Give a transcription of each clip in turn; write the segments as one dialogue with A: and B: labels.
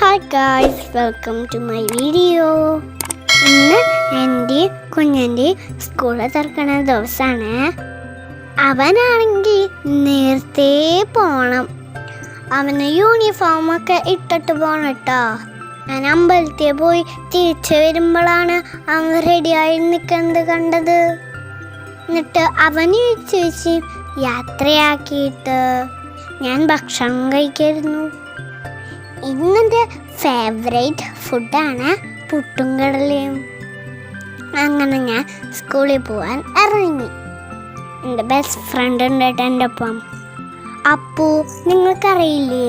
A: Hi guys welcome to my video ഇന്ന് എന്റെ കുഞ്ഞന്റെ സ്കൂളിൽ തുറക്കണ ദിവസമാണ് അവനാണെങ്കിൽ നേരത്തെ പോകണം അവന് യൂണിഫോമൊക്കെ ഇട്ടിട്ട് പോകണം കേട്ടോ ഞാൻ അമ്പലത്തിൽ പോയി തിരിച്ചു വരുമ്പോഴാണ് അവൻ റെഡിയായി നിൽക്കുന്നത് കണ്ടത്. എന്നിട്ട് അവന് ചോദിച്ച് യാത്രയാക്കിയിട്ട് ഞാൻ ഭക്ഷണം കഴിക്കായിരുന്നു. ഇന്നെന്റെ ഫേവറേറ്റ് ഫുഡാണ് പുട്ടും കടലയും. അങ്ങനെ ഞാൻ സ്കൂളിൽ പോവാൻ ഇറങ്ങി. എന്റെ ബെസ്റ്റ് ഫ്രണ്ട് ഉണ്ടായിട്ട് എന്റെ ഒപ്പം. അപ്പു നിങ്ങൾക്കറിയില്ലേ?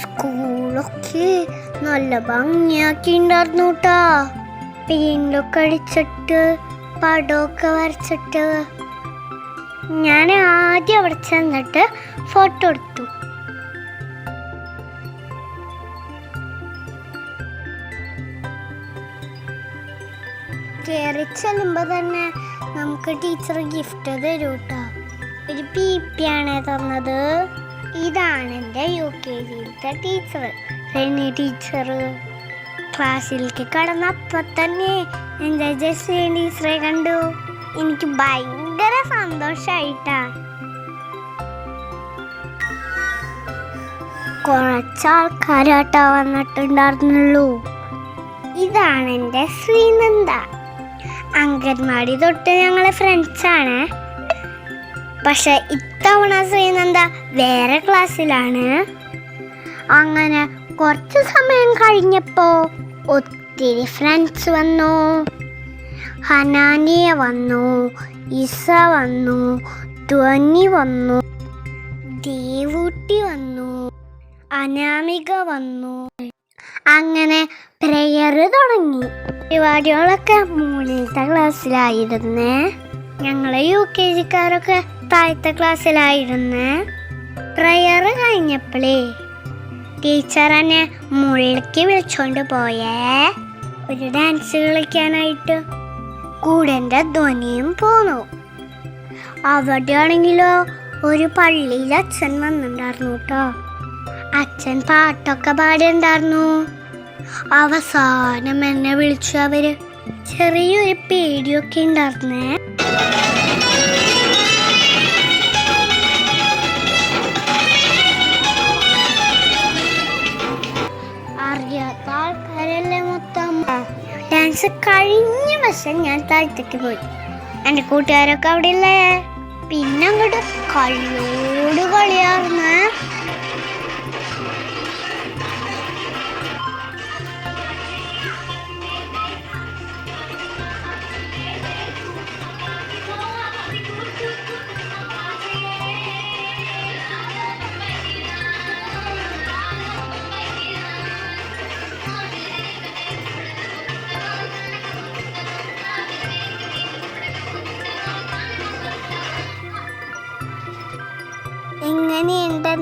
A: സ്കൂളൊക്കെ നല്ല ഭംഗിയാക്കി ഉണ്ടായിരുന്നു കേട്ടോ പെയിന്റൊക്കെ അടിച്ചിട്ട് പടമൊക്കെ വരച്ചിട്ട്. ഞാൻ ആദ്യം അവിടെ ചെന്നിട്ട് ഫോട്ടോ എടുത്തു. കയറി ചെല്ലുമ്പോൾ തന്നെ നമുക്ക് ടീച്ചർ ഗിഫ്റ്റ് തരൂട്ടോ കേട്ടോ ഒരു പി പി ആണ് തന്നത്. ഇതാണ് എന്റെ യു കെ ജിയിലത്തെ ടീച്ചർ റെനി ടീച്ചർ ക്ലാസ്സിലേക്ക് കടന്നപ്പോൾ തന്നെ എന്റെ ജസ്റ്റിൻ ടീച്ചറെ കണ്ടു. എനിക്ക് ഭയങ്കര സന്തോഷമായിട്ടാ കുറച്ചാൾക്കാരാട്ടാ വന്നിട്ടുണ്ടായിരുന്നുള്ളൂ. ഇതാണ് എന്റെ ശ്രീനന്ദ. അംഗൻവാടി തൊട്ട് ഞങ്ങളെ ഫ്രണ്ട്സാണ് പക്ഷെ ഇത്തവണ ശ്രീനന്ദ വേറെ ക്ലാസ്സിലാണ് അങ്ങനെ കുറച്ച് സമയം കഴിഞ്ഞപ്പോൾ ഒത്തിരി ഫ്രണ്ട്സ് വന്നു. ഹനാനിയ വന്നു ഇസ വന്നു ധ്വനി വന്നു ദേവൂട്ടി വന്നു അനാമിക വന്നു. അങ്ങനെ പ്രെയർ തുടങ്ങി. പരിപാടികളൊക്കെ മൂന്നാമത്തെ ക്ലാസ്സിലായിരുന്നേ ഞങ്ങളെ യു കെ ജിക്കാരൊക്കെ താഴത്തെ ക്ലാസ്സിലായിരുന്നേ പ്രെയർ കഴിഞ്ഞപ്പോഴേ ടീച്ചർ എന്നെ മുകളിലേക്ക് വിളിച്ചോണ്ട് പോയേ. ഒരു ഡാൻസ് കളിക്കാനായിട്ട്. കൂടെന്റെ ധ്വനിയും പോന്നു. അവിടെയാണെങ്കിലോ ഒരു പള്ളിയിൽ അച്ഛൻ വന്നിട്ടുണ്ടായിരുന്നു കേട്ടോ. അച്ഛൻ പാട്ടൊക്കെ പാടിണ്ടായിരുന്നു അവസാനം എന്നെ വിളിച്ചു അവർ. ചെറിയൊരു പേടിയൊക്കെ ഉണ്ടായിരുന്നേ അറിയാത്ത ആൾക്കാരല്ലേ മൊത്തം. ഡാൻസ് കഴിഞ്ഞ വശം ഞാൻ താഴത്തേക്ക് പോയി. എന്റെ കൂട്ടുകാരൊക്കെ അവിടെ ഇല്ലേ പിന്നെ അങ്ങോട്ട് കളിയോട് കളിയാർന്ന്.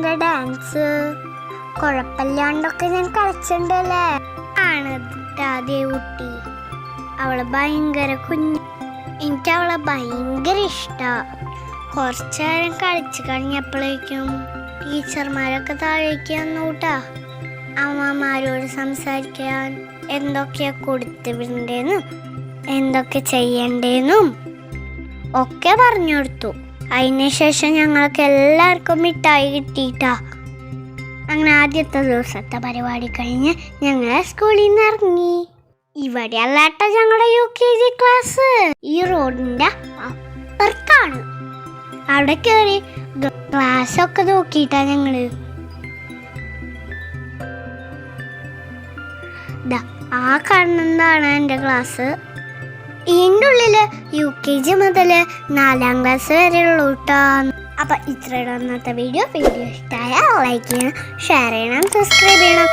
A: എന്റെ ഡാൻസ് കുഴപ്പമില്ലാണ്ടൊക്കെ ഞാൻ കളിച്ചിട്ടുണ്ടല്ലേ ആണ് ദേവുട്ടി അവൾ ഭയങ്കര കുഞ്ഞ്. എനിക്ക് അവളെ ഭയങ്കര ഇഷ്ടമാണ് കുറച്ചു നേരം കളിച്ചു കഴിഞ്ഞപ്പോഴേക്കും ടീച്ചർമാരൊക്കെ താഴേക്ക് വന്നൂട്ടാ. അമ്മമാരോട് സംസാരിക്കാൻ എന്തൊക്കെയാ കൊടുത്തു വിടണ്ടേന്നും എന്തൊക്കെ ചെയ്യണ്ടേന്നും ഒക്കെ പറഞ്ഞു കൊടുത്തു. അതിനുശേഷം ഞങ്ങൾക്ക് എല്ലാവർക്കും മിഠായി കിട്ടിയിട്ടാ. അങ്ങനെ ആദ്യത്തെ ദിവസത്തെ പരിപാടി കഴിഞ്ഞ് ഞങ്ങൾ സ്കൂളിൽ നിന്ന് ഇറങ്ങി. ഇവിടെ അല്ലാട്ട ഞങ്ങളുടെ യു കെ ജി ക്ലാസ് ഈ റോഡിന്റെ അപ്പുറത്താണ്. അവിടെ കയറി ക്ലാസ് ഒക്കെ നോക്കിയിട്ടാ ഞങ്ങൾ. ആ കാണുന്നതാണ് എന്റെ ക്ലാസ് ഇതിന്റെ ഉള്ളിൽ യു കെ ജി മുതൽ നാലാം ക്ലാസ് വരെയുള്ള കേട്ടോ അപ്പൊ ഇത്രയുടെ അന്നത്തെ വീഡിയോ വീഡിയോ ഇഷ്ടമായ ലൈക്ക് ചെയ്യണം ഷെയർ ചെയ്യണം സബ്സ്ക്രൈബ് ചെയ്യണം.